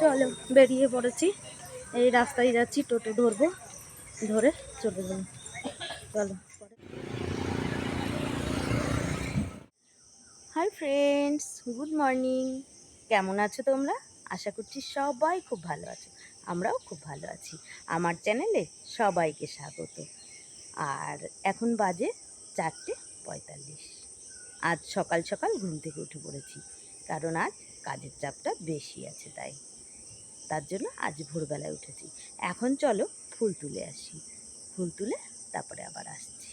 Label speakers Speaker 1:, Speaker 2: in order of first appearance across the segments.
Speaker 1: চলো, বেরিয়ে পড়েছি। এই রাস্তায় যাচ্ছি, টোটো ধরবো, ধরে চলে যাব। চলো হাই ফ্রেন্ডস গুড মর্নিং কেমন আছো তোমরা? আশা করছি সবাই খুব ভালো আছো। আমরাও খুব ভালো আছি। আমার চ্যানেলে সবাইকে স্বাগত। আর এখন বাজে চারটে পঁয়তাল্লিশ। আজ সকাল সকাল ঘুম থেকে উঠে পড়েছি। কারণ আজ কাজের চাপটা বেশি আছে তাই। তার জন্য আজ ভোরবেলায় উঠেছি। এখন চলো ফুল তুলে আসি। ফুল তুলে তারপরে আবার আসছি।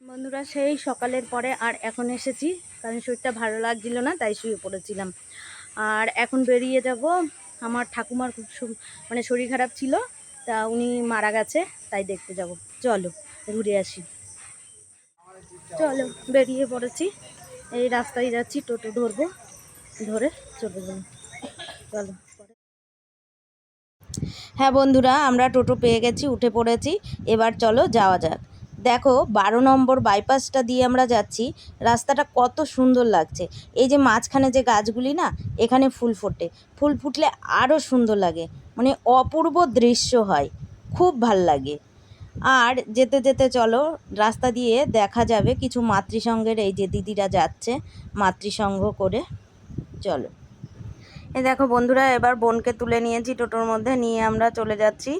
Speaker 1: বন্ধুরা, সেই সকালের পরে আর এখন এসেছি। কারণ শরীরটা ভালো লাগছিল না, তাই শুয়ে পড়েছিলাম। আর এখন বেরিয়ে যাব। আমার ঠাকুমার খুব মানে শরীর খারাপ ছিল, তা উনি মারা গেছে, তাই দেখতে যাব। চলো, ঘুরে আসি। চলো, বেরিয়ে পড়েছি। এই রাস্তায় যাচ্ছি, টোটো ধরবো। ধরে চলে যাব চলো হ্যাঁ বন্ধুরা, আমরা টোটো পেয়ে গেছি, উঠে পড়েছি। এবার চলো যাওয়া যাক। দেখো, বারো নম্বর বাইপাসটা দিয়ে আমরা যাচ্ছি। রাস্তাটা কত সুন্দর লাগছে। এই যে মাঝখানে যে গাছগুলি না, এখানে ফুল ফোটে। ফুল ফুটলে আরও সুন্দর লাগে। মানে অপূর্ব দৃশ্য হয়। খুব ভালো লাগে। আর যেতে যেতে চলো, রাস্তা দিয়ে দেখা যাবে কিছু মাতৃসংঘের, এই যে দিদিরা যাচ্ছে মাতৃসংঘ করে। চলো। এ দেখো বন্ধুরা, এবার বোনকে তুলে নিয়েছি টোটোর মধ্যে, নিয়ে আমরা চলে যাচ্ছি।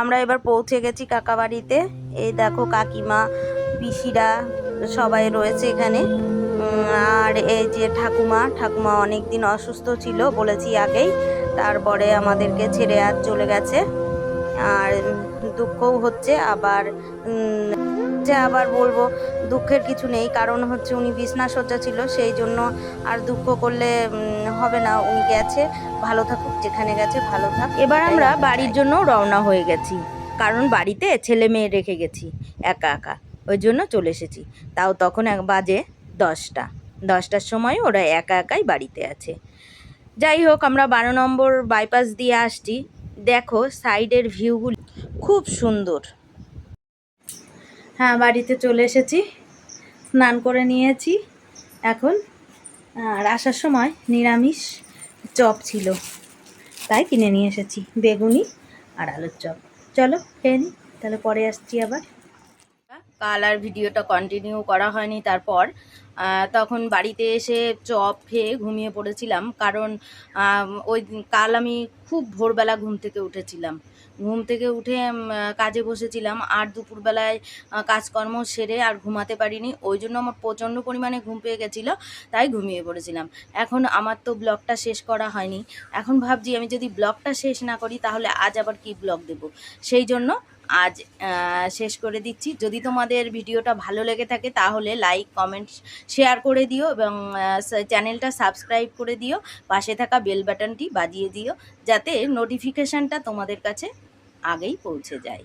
Speaker 1: আমরা এবার পৌঁছে গেছি কাকাবাড়িতে। এই দেখো কাকিমা, পিসিরা সবাই রয়েছে এখানে। আর এই যে ঠাকুমা ঠাকুমা অনেক দিন অসুস্থ ছিল বলেছি আগেই। তারপরে আমাদেরকে ছেড়ে আর চলে গেছে। আর দুঃখও হচ্ছে, আবার যে আবার বলব, দুঃখের কিছু নেই, কারণ হচ্ছে উনি বিছনা সজ্জা ছিল, সেই জন্য আর দুঃখ করলে হবে না, উনি গেছে, ভালো থাকুক, যেখানে গেছে, ভালো থাক। এবার আমরা বাড়ির জন্য রওনা হয়ে গেছি, কারণ বাড়িতে ছেলে মেয়ে রেখে গেছি, একা একা, ওই জন্য চলে এসেছি। তাও তখন এক বাজে দশটা, দশটার সময় ওরা একা একাই বাড়িতে আছে। যাই হোক, আমরা বারো নম্বর বাইপাস দিয়ে আসছি দেখো সাইডের ভিউগুলি খুব সুন্দর। হ্যাঁ বাড়িতে চলে এসেছি, স্নান করে নিয়েছি। এখন, আর আসার সময় নিরামিষ চপ ছিল, তাই কিনে নিয়ে এসেছি, বেগুনি আর আলুর চপ। চলো খেয়ে নিই তাহলে পরে আসছি আবার। কাল আর ভিডিওটা কন্টিনিউ করা হয়নি, তারপর তখন বাড়িতে এসে চপ খেয়ে ঘুমিয়ে পড়েছিলাম। কারণ ওই কাল আমি খুব ভোরবেলা ঘুম থেকে উঠেছিলাম। ঘুম থেকে উঠে কাজে বসেছিলাম। আর দুপুরবেলায় কাজকর্ম সেরে আর ঘুমাতে পারিনি। ওই জন্য আমার প্রচণ্ড পরিমাণে ঘুম পেয়ে গেছিল, তাই ঘুমিয়ে পড়েছিলাম। এখন আমার তো ব্লগটা শেষ করা হয়নি। এখন ভাবছি, আমি যদি ব্লগটা শেষ না করি, তাহলে আজ আবার কি ব্লগ দেব? সেই জন্য আজ শেষ করে দিচ্ছি। যদি তোমাদের ভিডিওটা ভালো লেগে থাকে, তাহলে লাইক কমেন্ট শেয়ার করে দিও এবং চ্যানেলটা সাবস্ক্রাইব করে দিও। পাশে থাকা বেল বাটনটি বাজিয়ে দিও, যাতে নোটিফিকেশানটা তোমাদের কাছে আগেই পৌঁছে যায়।